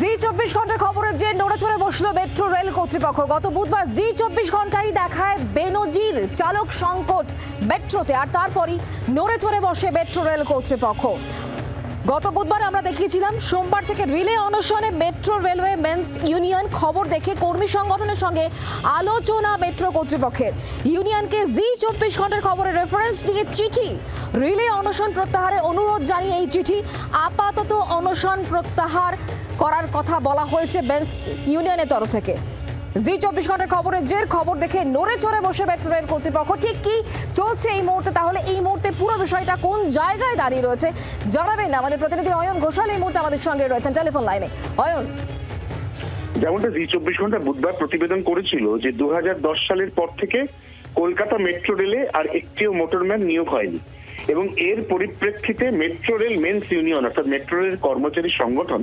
জি চব্বিশ ঘণ্টার খবরের যে নড়ে চড়ে বসল মেট্রো রেল কর্তৃপক্ষ। গত বুধবার জি চব্বিশ ঘন্টায় দেখায় বেনজির চালক সংকট মেট্রোতে, আর তারপরই নড়ে চড়ে বসে মেট্রো রেল কর্তৃপক্ষ। গত বুধবার আমরা দেখিয়েছিলাম, সোমবার থেকে রিলে অনশনে মেট্রো রেলওয়ে মেন্স ইউনিয়ন খবর দেখে কর্মী সংগঠনের সঙ্গে আলোচনা মেট্রো কর্তৃপক্ষের। ইউনিয়নকে জি চব্বিশ ঘণ্টার খবরের রেফারেন্স দিয়ে চিঠি। রিলে অনশন প্রত্যাহারে অনুরোধ জানিয়ে এই চিঠি আপাতত অনশন প্রত্যাহার করার কথা বলা হয়েছে বেন্স ইউনিয়নের তরফ থেকে। জি চব্বিশ ঘণ্টার খবরের জের খবর দেখে নড়ে চড়ে বসে মেট্রো রেল কর্তৃপক্ষ। ঠিক কি চলছে এই মুহূর্তে? তাহলে এই মুহূর্তে পুরো বিষয়টা কোন জায়গায় দাঁড়িয়ে রয়েছে জানাবেন আমাদের প্রতিনিধি অয়ন ঘোষাল এই মুহূর্তে আমাদের সঙ্গে রয়েছেন টেলিফোন লাইনে। অয়ন। যেমনটা জি চব্বিশ ঘণ্টা বুধবার প্রতিবেদন করেছিল যে দু হাজার দশ সালের পর থেকে কলকাতা মেট্রো রেলে আর একটিও মোটরম্যান নিয়োগ হয়নি। এবং এর পরিপ্রেক্ষিতে মেট্রো রেল মেন্স ইউনিয়ন অর্থাৎ মেট্রো রেল কর্মচারী সংগঠন,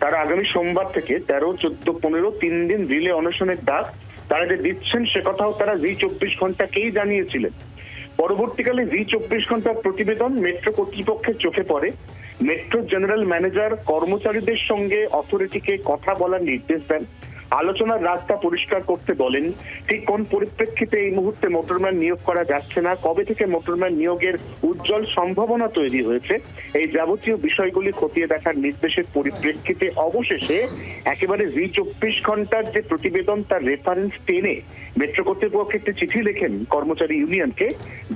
তারা আগামী সোমবার থেকে তেরো, চোদ্দ, পনেরো, তিন দিন রিলে অনশনের ডাক তারা যে দিচ্ছেন সে কথাও তারা জি চব্বিশ ঘন্টাকেই জানিয়েছিলেন। পরবর্তীকালে জি চব্বিশ ঘণ্টার প্রতিবেদন মেট্রো কর্তৃপক্ষের চোখে পড়ে। মেট্রো জেনারেল ম্যানেজার কর্মচারীদের সঙ্গে অথরিটিকে কথা বলার নির্দেশ দেন। আলোচনার রাস্তা পরিষ্কার করতে বলেন, ঠিক কোন পরিপ্রেক্ষিতে এই মুহূর্তে মোটরম্যান নিয়োগ করা যাচ্ছে না, কবে থেকে মোটরম্যান নিয়োগের উজ্জ্বল সম্ভাবনা তৈরি হয়েছে, এই যাবতীয় বিষয়গুলি খতিয়ে দেখার নির্দেশের পরিপ্রেক্ষিতে অবশেষে একেবারে জি চব্বিশ ঘণ্টার যে প্রতিবেদন তার রেফারেন্স টেনে মেট্রো কর্তৃপক্ষ একটি চিঠি লেখেন কর্মচারী ইউনিয়নকে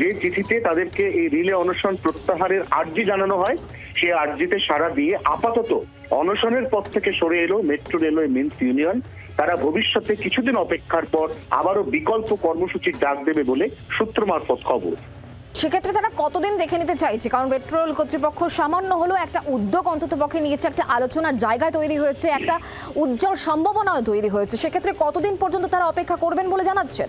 যে চিঠিতে তাদেরকে এই রিলে অনশন প্রত্যাহারের আর্জি জানানো হয় সে আর্জিতে সাড়া দিয়ে আপাতত অনশনের পথ থেকে সরে এলো মেট্রো রেলওয়ে মিন্স ইউনিয়ন। তারা ভবিষ্যতে কিছুদিন অপেক্ষার পর আবারও বিকল্প কর্মসূচির ডাক দেবে বলে সূত্র মারফত খবর। সেক্ষেত্রে তারা কতদিন দেখে নিতে চাইছে? কারণ পেট্রোল কর্তৃপক্ষ সামান্য হলেও একটা উদ্যোগ অন্তত পক্ষে নিয়েছে, একটা আলোচনার জায়গা তৈরি হয়েছে, একটা উজ্জ্বল সম্ভাবনাও তৈরি হয়েছে। সেক্ষেত্রে কতদিন পর্যন্ত তারা অপেক্ষা করবেন বলে জানাচ্ছেন?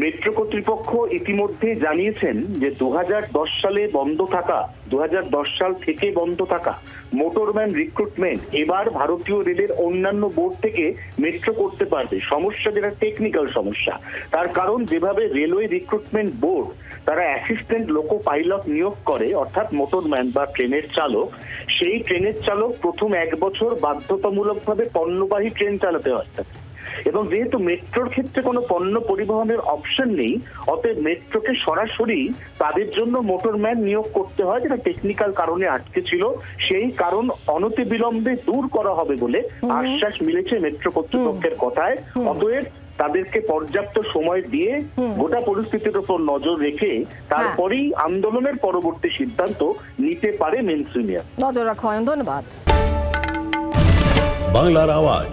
মেট্রো কর্তৃপক্ষ ইতিমধ্যে জানিয়েছেন যে দু হাজার দশ সালে বন্ধ থাকা, দু হাজার দশ সাল থেকে বন্ধ থাকা মোটরম্যান রিক্রুটমেন্ট এবার ভারতীয় রেলের অন্যান্য বোর্ড থেকে মেট্রো করতে পারবে সমস্যা যেটা টেকনিক্যাল সমস্যা তার কারণ, যেভাবে রেলওয়ে রিক্রুটমেন্ট বোর্ড, তারা অ্যাসিস্ট্যান্ট লোকো পাইলট নিয়োগ করে, অর্থাৎ মোটরম্যান বা ট্রেনের চালক, সেই ট্রেনের চালক প্রথম এক বছর বাধ্যতামূলকভাবে পণ্যবাহী ট্রেন চালাতে হয়। এবং যেহেতু মেট্রোর ক্ষেত্রে কোনো পণ্য পরিবহনের অপশন নেই অতএব মেট্রোকে সরাসরি তাদের জন্য মোটরম্যান নিয়োগ করতে হয় যেটা টেকনিক্যাল কারণে আটকে ছিল। সেই কারণ অনতি বিলম্বে দূর করা হবে বলে আশ্বাস মিলেছে মেট্রো কর্তৃপক্ষের কথায়। অতএব তাদেরকে পর্যাপ্ত সময় দিয়ে গোটা পরিস্থিতির উপর নজর রেখে তারপরেই আন্দোলনের পরবর্তী সিদ্ধান্ত নিতে পারে মেন্স ইউনিয়ন নজর রাখো ধন্যবাদ। বাংলার আওয়াজ